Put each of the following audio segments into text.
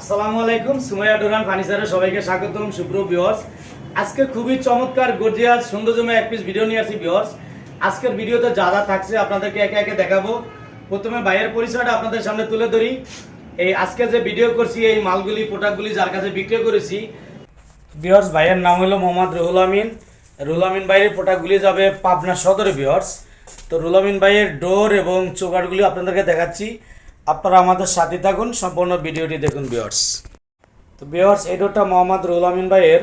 আসসালামু আলাইকুম, সুমাইয়া ডোরান ফার্নিচারে সবাইকে স্বাগতম শুভ্র বিহর্স আজকে খুবই চমৎকার, গর্জিয়াস, সৌন্দর্যময় এক পিস ভিডিও নিয়ে আসি বিহর্স আজকের ভিডিওতে যা যা থাকছে আপনাদেরকে একে একে দেখাবো। প্রথমে বাইরের পরিচয়টা আপনাদের সামনে তুলে ধরি। এই আজকে যে ভিডিও করছি, এই মালগুলি প্রোডাক্টগুলি যার কাছে বিক্রি করেছি বিহর্স ভাইয়ের নাম হলো মোহাম্মদ রুহুল আমিন। রুহুল আমিন ভাইয়ের প্রোডাক্টগুলি যাবে পাবনা সদরে বিহর্স তো রুহুল আমিন ভাইয়ের ডোর এবং চৌকাটগুলি আপনাদেরকে দেখাচ্ছি। আপনারা আমাদের সাথে থাকুন, সম্পূর্ণ ভিডিওটি দেখুন বিহর্স তো বিহর্স এই ডোরটা মোহাম্মদ রুহুল আমিন ভাইয়ের।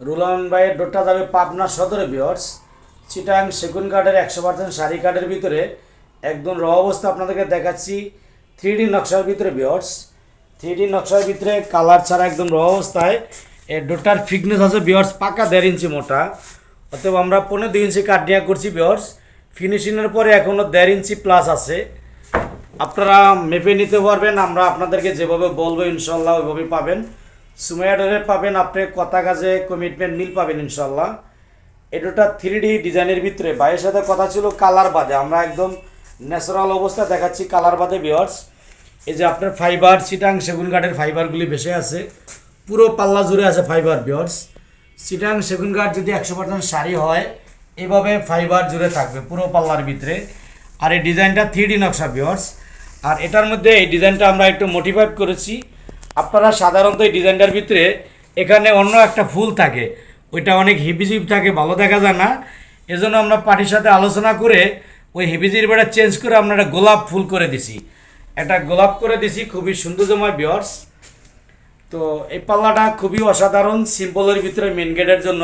রুহুল আমিন ভাইয়ের ডোরটা যাবে পাবনা সদরে বিহর্স চিটাং সেগুন কাঠের একশো পার্সেন্ট শাড়ি কাঠের ভিতরে একদম র অবস্থা আপনাদেরকে দেখাচ্ছি। থ্রি ডি নকশার ভিতরে বিহর্স থ্রি ডি নকশার ভিতরে কালার ছাড়া একদম র অবস্থায়। এই ডোরটার ফিটনেস আছে বিহর্স পাকা দেড় ইঞ্চি মোটা। অতএব আমরা পনেরো দুই ইঞ্চি কাঠ নিয়ে করছি বিহর্স ফিনিশিংয়ের পরে এখনও দেড় ইঞ্চি প্লাস আছে। আপনারা মেপে নিতে পারবেন, আমরা আপনাদেরকে যেভাবে বলব ইনশাল্লাহ ওইভাবেই পাবেন। সুমাইয়া ডোরে পাবেন আপনি কথা কাজে কমিটমেন্ট মিল পাবেন ইনশাল্লাহ। এটা থ্রি ডি ডিজাইনের ভিতরে, ভাইয়ের সাথে কথা ছিল কালার বাদে, আমরা একদম ন্যাচারাল অবস্থা দেখাচ্ছি কালার বাদে বিয়ার্স এই যে আপনার ফাইবার চিটাং, সেগুন কাঠের ফাইবারগুলি বেশি আছে। পুরো পাল্লা জুড়ে আছে ফাইবার বিয়ার্স চিটাং, সেগুন কাঠ যদি একশো পার্সেন্ট শাড়ি হয়, এভাবে ফাইবার জুড়ে থাকবে পুরো পাল্লার ভিতরে। আর এই ডিজাইনটা থ্রি ডি নকশা বিয়ার্স আর এটার মধ্যে এই ডিজাইনটা আমরা একটু মোটিফাইড করেছি। আপনারা সাধারণত এই ডিজাইনটার ভিতরে এখানে অন্য একটা ফুল থাকে। ওইটা অনেক হিবিজিব থাকে, ভালো দেখা যায় না। এজন্য আমরা পার্টির সাথে আলোচনা করে ওই হিবিজির বেড়া চেঞ্জ করে আমরা একটা গোলাপ ফুল করে দিছি। একটা গোলাপ করে দিছি, খুবই সৌন্দর্যময় বিয়ার্স তো এই পাল্লাটা খুবই অসাধারণ সিম্পলের ভিতরে মেন গেটের জন্য।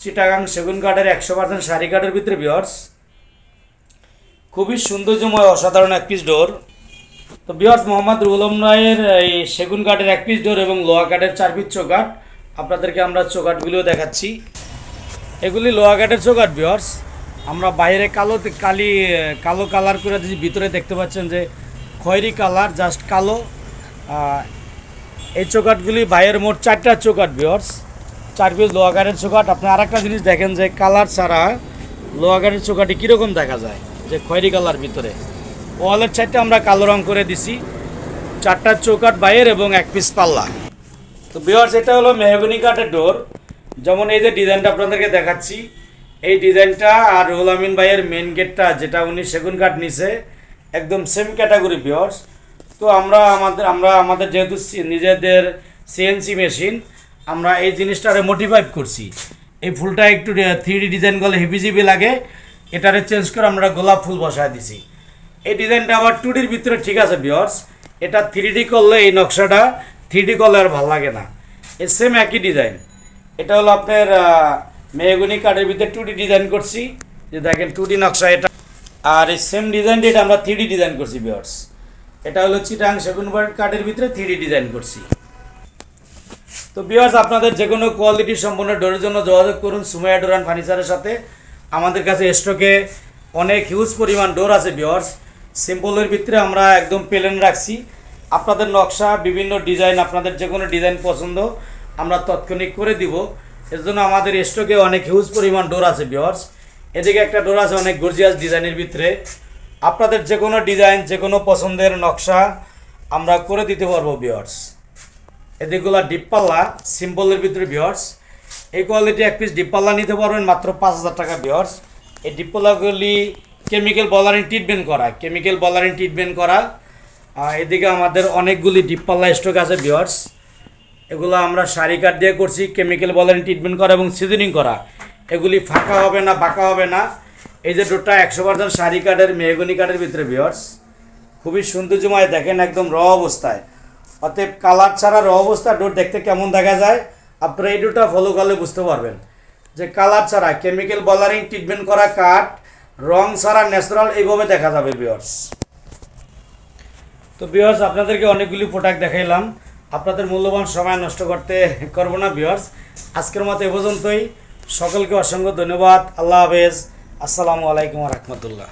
চিটাগাং সেগুন কাঠের একশো পার্সেন্ট শাড়ি কাঠের ভিতরে বিয়ার্স খুবই সৌন্দর্যময়, অসাধারণ এক পিস ডোর তো বিহার মোহাম্মদ রুলম রায়ের এই সেগুন কাঠের এক পিস ডোর এবং লোহা কাঠের চার পিস চৌকাঠ। আপনাদেরকে আমরা চৌকাঠগুলিও দেখাচ্ছি। এগুলি লোহা কাঠের চৌকাঠ বিহার্স আমরা বাইরে কালো কালি, কালো কালার করে দিয়েছি ভিতরে দেখতে পাচ্ছেন যে খয়েরি কালার জাস্ট কালো। এই চৌকাঠগুলি বাইরের মোট চারটা চৌকাঠ বিহার্স চার পিস লোহা কাঠের চৌকাঠ। আপনি আরেকটা জিনিস দেখেন যে কালার ছাড়া লোহা কাঠের চৌকাঠি কীরকম দেখা যায়? যে খয়েরি কালার ভিতরে। ওয়ালের চারটা আমরা কালো রং করে দিছি। চারটা চৌকাঠ বাইরের এবং এক পিস পাল্লা। তো বিহার্স এটা হলো মেহগনি কাঠের ডোর। যেমন এই যে ডিজাইনটা আপনাদেরকে দেখাচ্ছি, এই ডিজাইনটা আর রুহুল আমিন ভাইয়ের মেন গেটটা যেটা উনি সেগুন কাঠ নিছে, একদম সেম ক্যাটাগরি বিহার্স তো আমরা আমাদের আমরা আমাদের যেহেতু নিজেদের সিএনসি মেশিন আমরা এই জিনিসটারে মোটিফাইভ করছি। এই ফুলটা একটু থ্রি ডিজাইন করলে হিবিজিবি লাগে। এটারে চেঞ্জ করে আমরা গোলাপ ফুল বসায় দিছি। এই ডিজাইনটা আবার টু ডির ভিতরে ঠিক আছে বিয়ার্স এটা থ্রি করলে এই নকশাটা থ্রি করলে আর ভালো লাগে না। এই সেম একই ডিজাইন এটা হলো আপনার মেহগুনি কাঠের ভিতরে টু ডিজাইন করছি। যে দেখেন টু নকশা এটা। আর এই সেম ডিজাইনটা এটা আমরা থ্রি ডিজাইন করছি বিয়ার্স এটা হলো চিটাং সেগুন কাঠের ভিতরে থ্রি ডিজাইন করছি। তো বিয়ার্স আপনাদের যে কোনো কোয়ালিটি সম্পন্ন ডোরের জন্য যোগাযোগ করুন সুমাইয়া ডোরান ফার্নিচারের সাথে। আমাদের কাছে স্টকে অনেক হিউজ পরিমাণ ডোর আছে বিয়ার্স সিম্পলের ভিতরে আমরা একদম প্লেন রাখছি। আপনাদের নকশা, বিভিন্ন ডিজাইন আপনাদের যে কোনো ডিজাইন পছন্দ, আমরা তাৎক্ষণিক করে দিব। এর জন্য আমাদের স্টকে অনেক হিউজ পরিমাণ ডোর আছে বিয়ার্স এদিকে একটা ডোর আছে, অনেক গর্জিয়াস ডিজাইনের ভিতরে। আপনাদের যে কোনো ডিজাইন যে কোনো পছন্দের নকশা আমরা করে দিতে পারব বিয়ার্স এদিকগুলো ডিপপাল্লা সিম্পলের ভিতরে বিয়ার্স এই কোয়ালিটি এক পিস ডিপপাল্লা নিতে পারবেন, মাত্র পাঁচ হাজার টাকা বিয়ার্স এই ডিপপাল্লাগুলি কেমিক্যাল বলারিং ট্রিটমেন্ট করা কেমিক্যাল বলারিং ট্রিটমেন্ট করা। এদিকে আমাদের অনেকগুলি ডিপপাল্লা স্টক আছে বিয়ার্স এগুলো আমরা শাড়ি কাঠ দিয়ে করছি কেমিক্যাল বলারিং ট্রিটমেন্ট করা এবং সিজনিং করা। এগুলি ফাঁকা হবে না, বাঁকা হবে না। এই যে ডোরটা একশো পার্সেন্ট শাড়ি কাঠের, মেহগনি কাঠের ভিতরে বিয়ার্স খুবই সৌন্দর্যময়, দেখেন একদম র অবস্থায়। অতএব কালার ছাড়া র অবস্থা ডোর দেখতে কেমন দেখা যায়? আপনারা এই ডোরটা ফলো করলে বুঝতে পারবেন যে কালার ছাড়া কেমিক্যাল বলারিং ট্রিটমেন্ট করা কাঠ রং ছাড়া ন্যাচারাল এইভাবে দেখা যাবে বিয়ার্স তো বিয়ার্স আপনাদেরকে অনেকগুলি প্রোডাক্ট দেখাইলাম। আপনাদের মূল্যবান সময় নষ্ট করতে করব না বিয়ার্স আজকের মতো এ পর্যন্তই। সকলকে অসংখ্য ধন্যবাদ। আল্লাহ হাফেজ। আসসালামু আলাইকুম রহমতুল্লাহ।